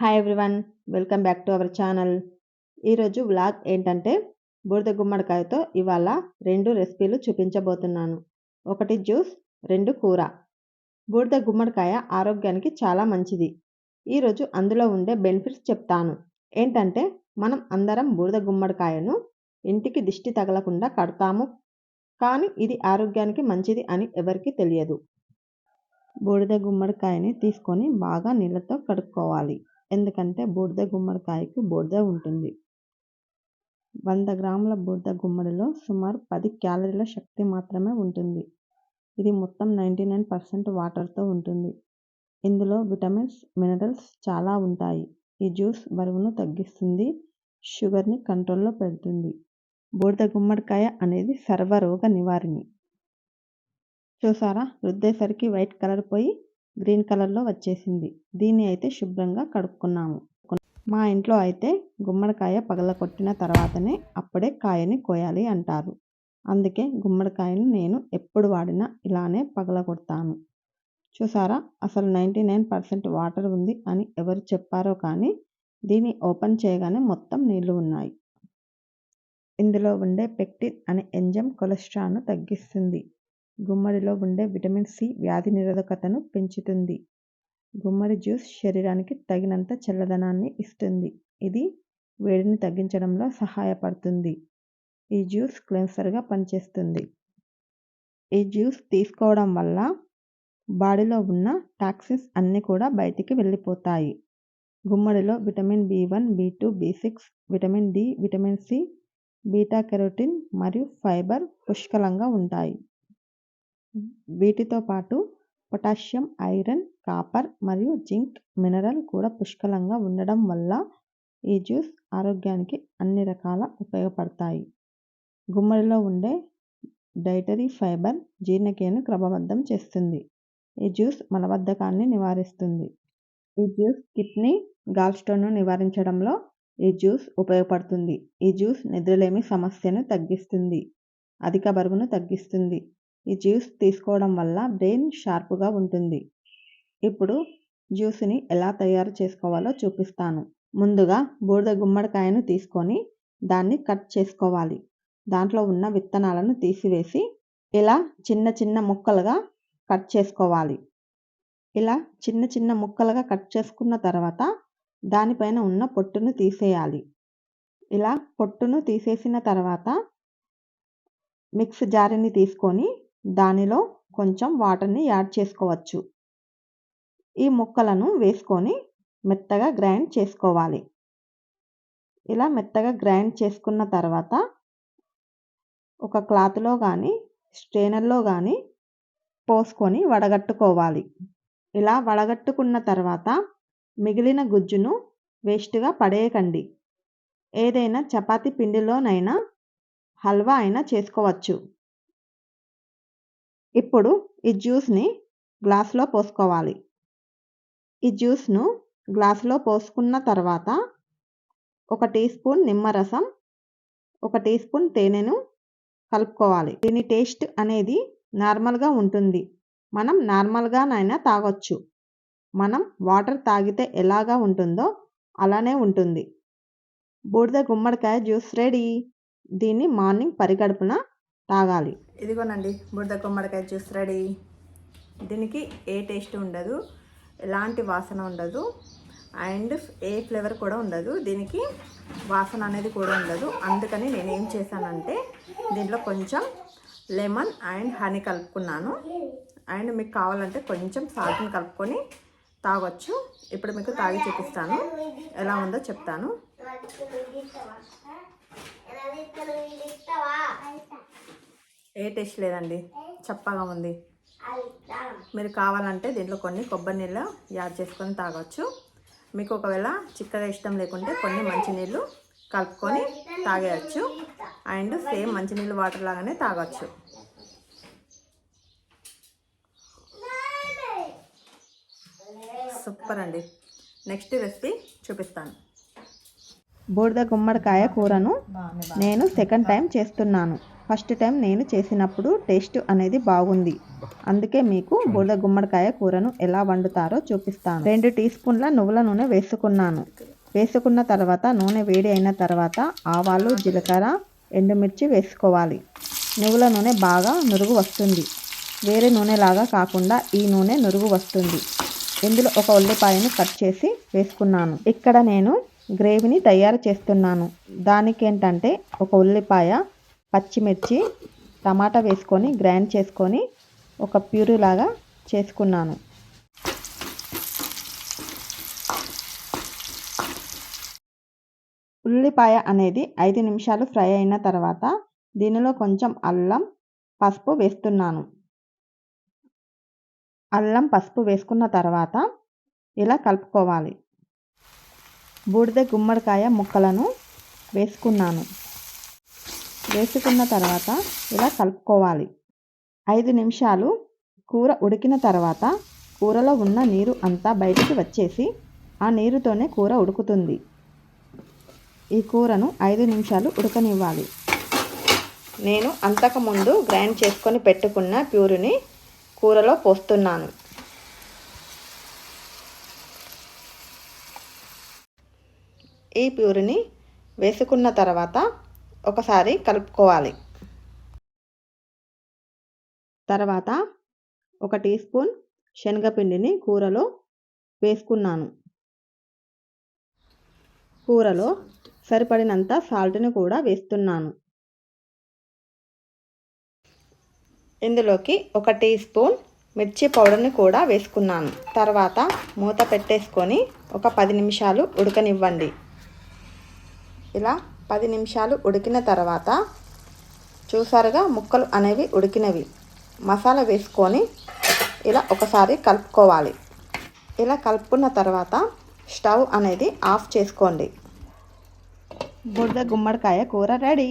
Hi everyone welcome back to our channel ఈరోజు vlog ఏంటంటే బూడిద గుమ్మడికాయతో ఇవాళ రెండు రెసిపీలు చూపించబోతున్నాను. ఒకటి జ్యూస్ రెండు కూర. బూడిద గుమ్మడికాయ ఆరోగ్యానికి చాలా మంచిది. ఈరోజు అందులో ఉండే బెనిఫిట్స్ చెప్తాను. ఏంటంటే మనం అందరం బూడిద గుమ్మడికాయను ఇంటికి దిష్టి తగలకుండా కడతాము. కానీ ఇది ఆరోగ్యానికి మంచిది అని ఎవరికి తెలియదు. బూడిద గుమ్మడికాయని తీసుకొని బాగా నీళ్ళతో కడుక్కోవాలి. ఎందుకంటే బూడిద గుమ్మడికాయకు బూడిద ఉంటుంది. వంద గ్రాముల బూడిద గుమ్మడిలో సుమారు పది క్యాలరీల శక్తి మాత్రమే ఉంటుంది. ఇది మొత్తం నైంటీ నైన్ పర్సెంట్ వాటర్తో ఉంటుంది. ఇందులో విటమిన్స్ మినరల్స్ చాలా ఉంటాయి. ఈ జ్యూస్ బరువును తగ్గిస్తుంది షుగర్ని కంట్రోల్లో పెడుతుంది. బూడిద గుమ్మడికాయ అనేది సర్వరోగ నివారిణి. చూసారా? రుద్దేసరికి వైట్ కలర్ పోయి గ్రీన్ కలర్లో వచ్చేసింది. దీన్ని అయితే శుభ్రంగా కడుక్కున్నాము. మా ఇంట్లో అయితే గుమ్మడికాయ పగలకొట్టిన తర్వాతనే అప్పుడే కాయని కోయాలి అంటారు. అందుకే గుమ్మడికాయను నేను ఎప్పుడు వాడినా ఇలానే పగలగొడతాను. చూసారా? అసలు నైంటీ నైన్ పర్సెంట్ వాటర్ ఉంది అని ఎవరు చెప్పారో కానీ దీన్ని ఓపెన్ చేయగానే మొత్తం నీళ్ళు ఉన్నాయి. ఇందులో ఉండే పెక్టిన్ అనే ఎంజమ్ కొలెస్ట్రాల్ను తగ్గిస్తుంది. గుమ్మడిలో ఉండే విటమిన్ సి వ్యాధి నిరోధకతను పెంచుతుంది. గుమ్మడి జ్యూస్ శరీరానికి తగినంత చల్లదనాన్ని ఇస్తుంది. ఇది వేడిని తగ్గించడంలో సహాయపడుతుంది. ఈ జ్యూస్ క్లెన్సర్గా పనిచేస్తుంది. ఈ జ్యూస్ తీసుకోవడం వల్ల బాడీలో ఉన్న టాక్సిన్స్ అన్నీ కూడా బయటికి వెళ్ళిపోతాయి. గుమ్మడిలో vitamin B one B two B six vitamin D vitamin C beta carotene మరియు ఫైబర్ పుష్కలంగా ఉంటాయి. వీటితో పాటు పొటాషియం ఐరన్ కాపర్ మరియు జింక్ మినరల్ కూడా పుష్కలంగా ఉండడం వల్ల ఈ జ్యూస్ ఆరోగ్యానికి అన్ని రకాల ఉపయోగపడతాయి. గుమ్మడిలో ఉండే డైటరీ ఫైబర్ జీర్ణక్రియను క్రమబద్ధం చేస్తుంది. ఈ జ్యూస్ మలబద్ధకాన్ని నివారిస్తుంది. ఈ జ్యూస్ కిడ్నీ గాల్స్టోన్ను నివారించడంలో ఈ జ్యూస్ ఉపయోగపడుతుంది. ఈ జ్యూస్ నిద్రలేమి సమస్యను తగ్గిస్తుంది. అధిక బరువును తగ్గిస్తుంది. ఈ జ్యూస్ తీసుకోవడం వల్ల బ్రెయిన్ షార్ప్గా ఉంటుంది. ఇప్పుడు జ్యూస్ని ఎలా తయారు చేసుకోవాలో చూపిస్తాను. ముందుగా బూడిద గుమ్మడికాయను తీసుకొని దాన్ని కట్ చేసుకోవాలి. దాంట్లో ఉన్న విత్తనాలను తీసివేసి ఇలా చిన్న చిన్న ముక్కలుగా కట్ చేసుకోవాలి. ఇలా చిన్న చిన్న ముక్కలుగా కట్ చేసుకున్న తర్వాత దానిపైన ఉన్న పొట్టును తీసేయాలి. ఇలా పొట్టును తీసేసిన తర్వాత మిక్స్ జారిని తీసుకొని దానిలో కొంచెం వాటర్ని యాడ్ చేసుకోవచ్చు. ఈ ముక్కలను వేసుకొని మెత్తగా గ్రైండ్ చేసుకోవాలి. ఇలా మెత్తగా గ్రైండ్ చేసుకున్న తర్వాత ఒక క్లాత్లో కానీ స్ట్రెయినర్లో కానీ పోసుకొని వడగట్టుకోవాలి. ఇలా వడగట్టుకున్న తర్వాత మిగిలిన గుజ్జును వేస్ట్గా పడేయకండి. ఏదైనా చపాతి పిండిలోనైనా హల్వా అయినా చేసుకోవచ్చు. ఇప్పుడు ఈ జ్యూస్ని గ్లాస్లో పోసుకోవాలి. ఈ జ్యూస్ను గ్లాసులో పోసుకున్న తర్వాత ఒక టీ స్పూన్ నిమ్మరసం ఒక టీ స్పూన్ తేనెను కలుపుకోవాలి. దీని టేస్ట్ అనేది నార్మల్గా ఉంటుంది. మనం నార్మల్గానైనా తాగొచ్చు. మనం వాటర్ తాగితే ఎలాగా ఉంటుందో అలానే ఉంటుంది. బూడిద గుమ్మడికాయ జ్యూస్ రెడీ. దీన్ని మార్నింగ్ పరిగడుపున తాగాలి. ఇదిగోనండి బురద గుమ్మడికాయ జ్యూస్ రెడీ. దీనికి ఏ టేస్ట్ ఉండదు ఎలాంటి వాసన ఉండదు అండ్ ఏ ఫ్లేవర్ కూడా ఉండదు. దీనికి వాసన అనేది కూడా ఉండదు. అందుకని నేను ఏం చేశానంటే దీంట్లో కొంచెం లెమన్ అండ్ హనీ కలుపుకున్నాను. అండ్ మీకు కావాలంటే కొంచెం సాల్ట్ని కలుపుకొని తాగొచ్చు. ఇప్పుడు మీకు తాగి చూపిస్తాను. ఎలా ఉందో చెప్తాను. ఏ టేస్ట్ లేదండి. చప్పగా ఉంది. మీరు కావాలంటే దీంట్లో కొన్ని కొబ్బరి నీళ్ళు యాడ్ చేసుకొని తాగొచ్చు. మీకు ఒకవేళ చిక్కగా ఇష్టం లేకుంటే కొన్ని మంచినీళ్ళు కలుపుకొని తాగేయచ్చు. అండ్ సేమ్ మంచినీళ్ళు వాటర్ లాగానే తాగొచ్చు. సూపర్ అండి. నెక్స్ట్ రెసిపీ చూపిస్తాను. బూడిద గుమ్మడికాయ కూరను నేను సెకండ్ టైం చేస్తున్నాను. ఫస్ట్ టైం నేను చేసినప్పుడు టేస్ట్ అనేది బాగుంది. అందుకే మీకు బూడిద గుమ్మడికాయ కూరను ఎలా వండుతారో చూపిస్తాను. రెండు టీ స్పూన్ల నువ్వుల నూనె వేసుకున్నాను. వేసుకున్న తర్వాత నూనె వేడి అయిన తర్వాత ఆవాలు జీలకర్ర ఎండుమిర్చి వేసుకోవాలి. నువ్వుల నూనె బాగా నురుగు వస్తుంది. వేరే నూనెలాగా కాకుండా ఈ నూనె నురుగు వస్తుంది. ఇందులో ఒక ఉల్లిపాయను కట్ చేసి వేసుకున్నాను. ఇక్కడ నేను గ్రేవీని తయారు చేస్తున్నాను. దానికి ఏంటంటే ఒక ఉల్లిపాయ పచ్చిమిర్చి టమాటా వేసుకొని గ్రైండ్ చేసుకొని ఒక ప్యూరీలాగా చేసుకున్నాను. ఉల్లిపాయ అనేది ఐదు నిమిషాలు ఫ్రై అయిన తర్వాత దీనిలో కొంచెం అల్లం పసుపు వేస్తున్నాను. అల్లం పసుపు వేసుకున్న తర్వాత ఇలా కలుపుకోవాలి. బూడిద గుమ్మడికాయ ముక్కలను వేసుకున్నాను. వేసుకున్న తర్వాత ఇలా కలుపుకోవాలి. ఐదు నిమిషాలు కూర ఉడికిన తర్వాత కూరలో ఉన్న నీరు అంతా బయటికి వచ్చేసి ఆ నీరుతోనే కూర ఉడుకుతుంది. ఈ కూరను ఐదు నిమిషాలు ఉడకనివ్వాలి. నేను అంతకుముందు గ్రైండ్ చేసుకొని పెట్టుకున్న ప్యూరిని కూరలో పోస్తున్నాను. ఈ ప్యూరిని వేసుకున్న తర్వాత ఒకసారి కలుపుకోవాలి. తర్వాత ఒక టీ స్పూన్ శనగపిండిని కూరలో వేసుకున్నాను. కూరలో సరిపడినంత సాల్ట్ని కూడా వేస్తున్నాను. ఇందులోకి ఒక టీ స్పూన్ మిర్చి పౌడర్ని కూడా వేసుకున్నాను. తర్వాత మూత పెట్టేసుకొని ఒక పది నిమిషాలు ఉడకనివ్వండి. ఇలా పది నిమిషాలు ఉడికిన తర్వాత చూసారుగా ముక్కలు అనేవి ఉడికినవి. మసాలా వేసుకొని ఇలా ఒకసారి కలుపుకోవాలి. ఇలా కలుపుకున్న తర్వాత స్టవ్ అనేది ఆఫ్ చేసుకోండి. బుడ్డ గుమ్మడికాయ కూర రెడీ.